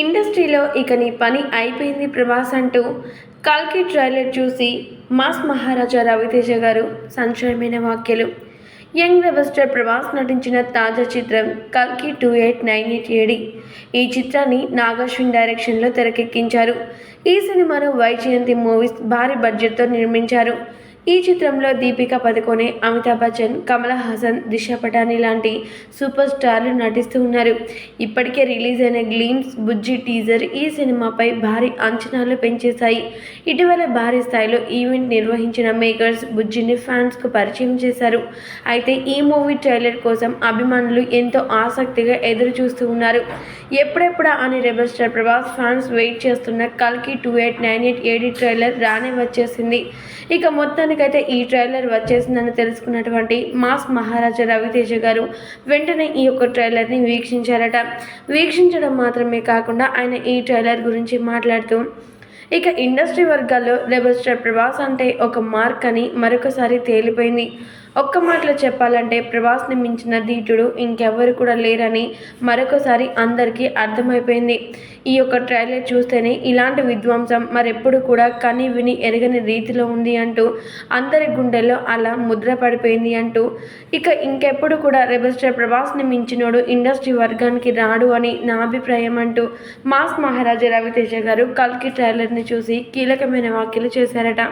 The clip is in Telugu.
ఇండస్ట్రీలో ఇక నీ పని అయిపోయింది ప్రభాస్ అంటూ కల్కి ట్రైలర్ చూసి మాస్ మహారాజా రవితేజ గారు సంచలనమైన వ్యాఖ్యలు. యంగ్ రెబస్టర్ ప్రభాస్ నటించిన తాజా చిత్రం కల్కి two eight nine eight AD. ఈ చిత్రాన్ని నాగార్జున్ డైరెక్షన్లో తెరకెక్కించారు. ఈ సినిమాను వైజయంతి మూవీస్ భారీ బడ్జెట్తో నిర్మించారు. ఈ చిత్రంలో దీపికా పదుకొనే అమితాబ్ బచ్చన్ కమల్ హాసన్ దిశ పటాని లాంటి సూపర్ స్టార్లు నటిస్తూ ఉన్నారు. ఇప్పటికే రిలీజ్ అయిన గ్లీమ్స్ బుజ్జి టీజర్ ఈ సినిమాపై భారీ అంచనాలు పెంచేశాయి. ఇటీవల భారీ స్థాయిలో ఈవెంట్ నిర్వహించిన మేకర్స్ బుజ్జిని ఫ్యాన్స్కు పరిచయం చేశారు. అయితే ఈ మూవీ ట్రైలర్ కోసం అభిమానులు ఎంతో ఆసక్తిగా ఎదురు చూస్తూ ఉన్నారు. ఎప్పుడెప్పుడా అని rebel star Prabhas fans wait చేస్తున్న కల్కి two eight nine eight AD trailer రానే వచ్చేసింది. ఇక మొత్తాన్ని మొత్తానికైతే ఈ ట్రైలర్ వచ్చేసిందని తెలుసుకున్నటువంటి మాస్ మహారాజా రవితేజ గారు వెంటనే ఈ యొక్క ట్రైలర్ని వీక్షించారట. వీక్షించడం మాత్రమే కాకుండా ఆయన ఈ ట్రైలర్ గురించి మాట్లాడుతూ ఇక ఇండస్ట్రీ వర్గాల్లో రెబల్ స్టార్ ప్రభాస్ అంటే ఒక మార్క్ అని మరొకసారి తేలిపోయింది. ఒక్క మాటలో చెప్పాలంటే ప్రభాస్ని మించిన ధీటుడు ఇంకెవ్వరు కూడా లేరని మరొకసారి అందరికీ అర్థమైపోయింది. ఈ యొక్క ట్రైలర్ చూస్తేనే ఇలాంటి విధ్వంసం మరెప్పుడు కూడా కని విని ఎరగని రీతిలో ఉంది అంటూ అందరి గుండెల్లో అలా ముద్ర పడిపోయింది అంటూ ఇక ఇంకెప్పుడు కూడా రెబస్టర్ ప్రభాస్ని మించినోడు ఇండస్ట్రీ వర్గానికి రాడు అని నా అభిప్రాయం అంటూ మాస్ మహారాజా రవితేజ గారు కల్కి ట్రైలర్ని చూసి కీలకమైన వ్యాఖ్యలు చేశారట.